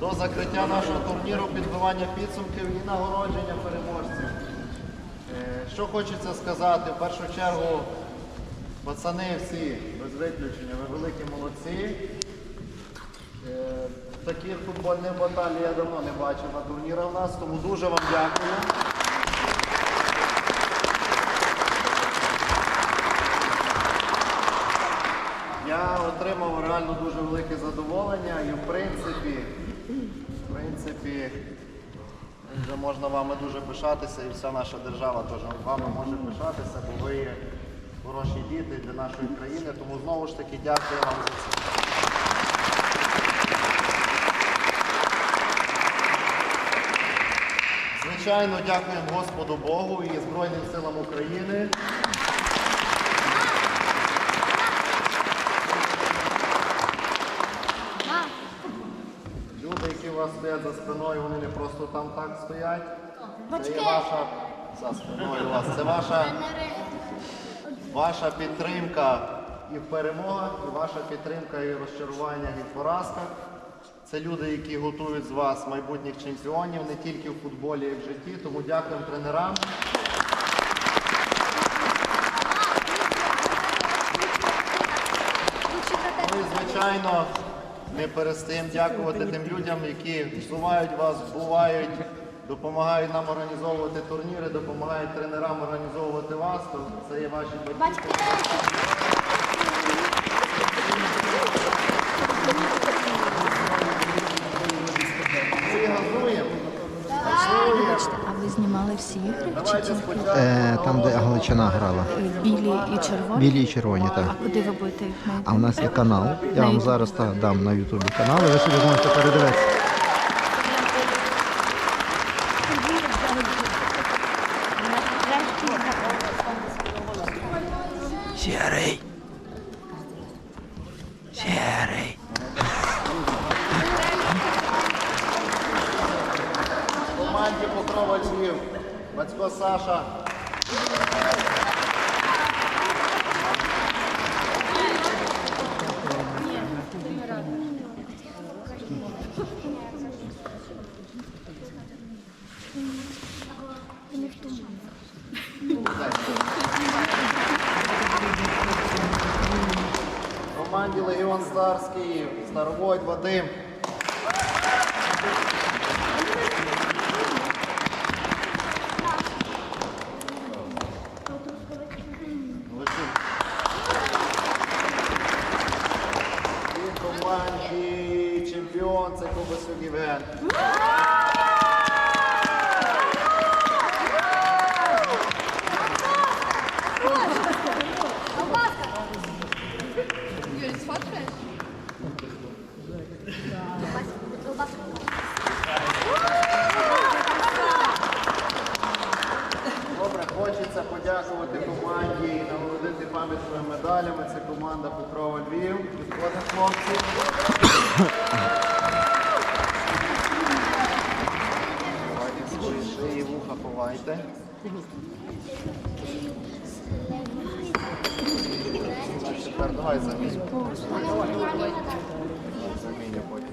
до закриття нашого турніру, підбивання підсумків і нагородження переможців. Е, Що хочеться сказати, в першу чергу, пацани всі, без виключення, ви великі молодці. Е, Таких футбольних баталій я давно не бачив на турнірах у нас, тому дуже вам дякую. Я отримав реально дуже велике задоволення і в принципі, в принципі, вже можна вами дуже пишатися і вся наша держава теж вами може пишатися, бо ви є хороші діти для нашої країни. Тому знову ж таки дякую вам за це. Звичайно, дякуємо Господу Богу і Збройним силам України. Люди, які у вас стоять за спиною, вони не просто там так стоять. Це є ваша за спиною у вас. Це ваша, ваша підтримка і в перемогах, і ваша підтримка і в розчаруваннях, і в поразках. Це люди, які готують з вас майбутніх чемпіонів не тільки в футболі, а й в житті. Тому дякуємо тренерам. Ну і звичайно, ми перестаємо дякувати тим людям, які взувають вас, вбувають, допомагають нам організовувати турніри, допомагають тренерам організовувати вас. То це є ваші батьки. Всі газуємо. Газуємо. А ви знімали всі ігри? Чи тільки. Е, там, де Галичина грала. білі і червоні? Білі і червоні, так. А куди ви будете їх? А у нас є канал. Я вам зараз та, дам на Ютубі канал, і ви собі зможете передивитися. Сірий. Сірий. команді Покрова Львів. Бацько Саша. Команді Легіон Старс Київ. Старовойт Вадим. Молодці. І команді чемпіон це Кобасюк Євген. Добре, хочеться подякувати команді і нагородити медалями. Це команда Петрова Львів. Підходимо, хлопці. Шиї, вуха ховайте. Тепер давай заміню. Заміню потім.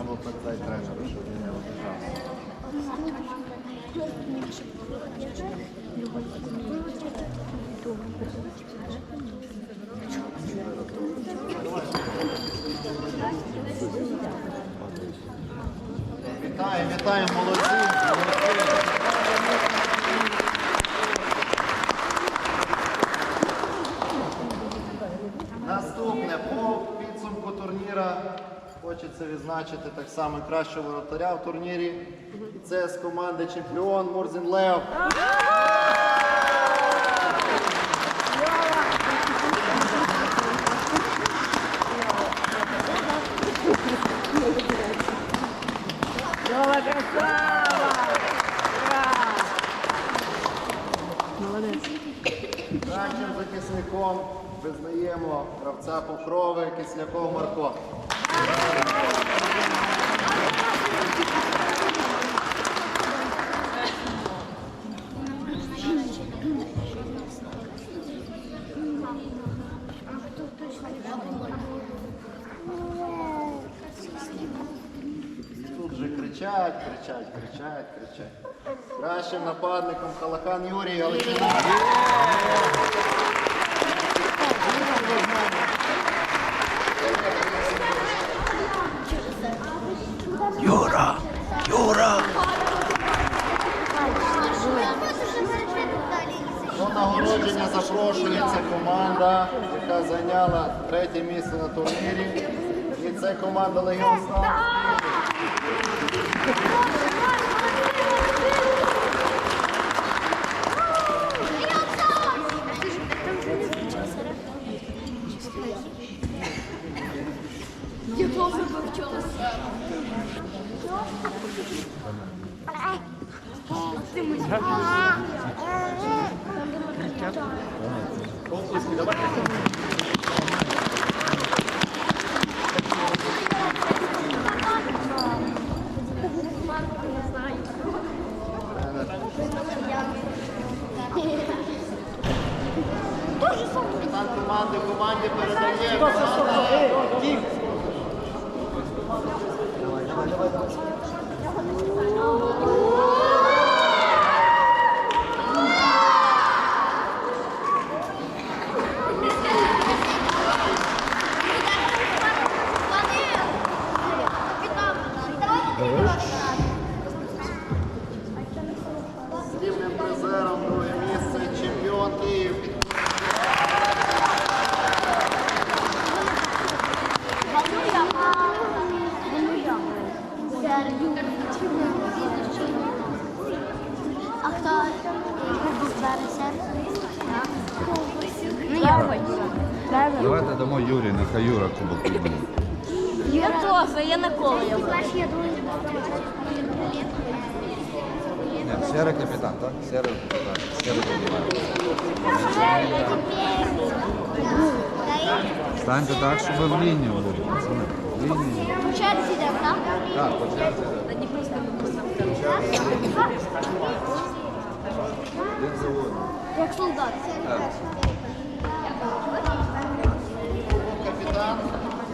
Або передай тренеру, щоб він не обіжався. Вітаємо, вітаю, молодці. Наступне по підсумку турніра хочеться відзначити так само кращого воротаря в турнірі. Це з команди чемпіон Мурзін Лев. Кращим захисником визнаємо гравця Покрови Кисляков Марко. Кричать, кричать, кричать, кричать. Кращим нападником Калахан Юрій Галичина. До нагородження запрошується команда, яка зайняла третє місце на турнірі. І це команда Легіон Слави. Я тоже Капітан команди команді передає. команда. А хто був зараз? Ну, я хочу. Давайте дамо Юрі, нехай Юра кубок візьме. Я теж, я на коло. Ні, Сірий капітан, так? Сірий капітан. Сірий капітан. Станьте так, щоб ви в лінію були, пацани. По черзі йдемо, так? Так, по черзі. Одним. Як солдат.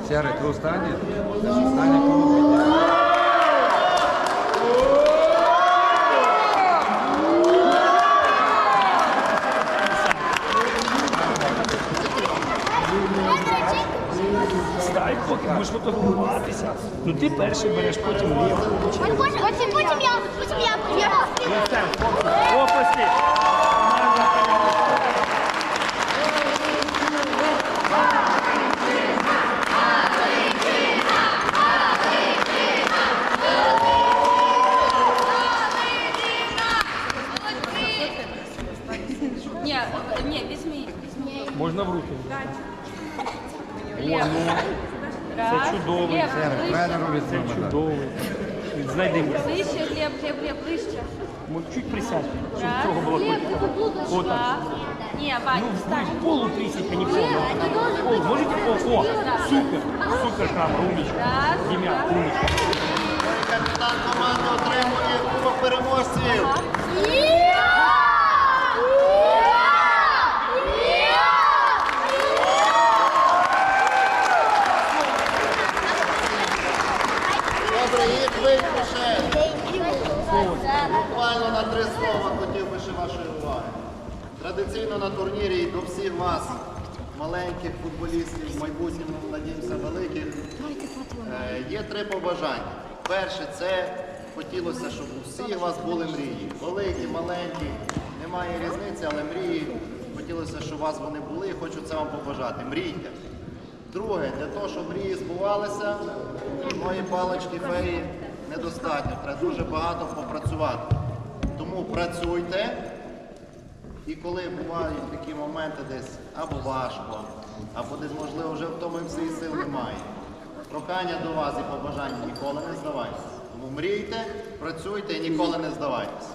Сірий, ти останній? Останній кубок. Стай, поки будеш фотографуватися. Ну ти перший береш, потім ліву. Потім, потім, я, потім я, потім я. Лицем, опусти. Ні, ні, візьміть. Можна в руки. О, ну, Раз. чудово. Глеб, Сірий, це візьмемо. чудово. Знайди. Ближче, Глеб, Глеб, Глеб, ближче. Мо- Чуть присядь, щоб Раз. того було Глеб. Вот. Два. Ні, Вань, Ну, встань. в полу трясить, а не полу. О, можете пол? О, супер, супер, Храма, умничка. Раз. Дем'ян, умничка. Капітан команди отримує кубок переможців. Добре, і виключе. Буквально на три слова хотів би ще вашої уваги. Традиційно на турнірі і до всіх вас, маленьких в надіємося, великих, е, є три побажання. Перше, це хотілося, щоб усі у вас були мрії. Великі, маленькі, немає різниці, але мрії. Хотілося, щоб у вас вони були, і хочу це вам побажати. Мрійте. Друге, для того, щоб мрії збувалися, одної палички феї недостатньо. Треба дуже багато попрацювати. Тому працюйте. І коли бувають такі моменти десь або важко, або десь, можливо, вже втомився і сил немає. Прохання до вас і побажання ніколи не здавайтесь. Тому мрійте, працюйте і ніколи не здавайтесь.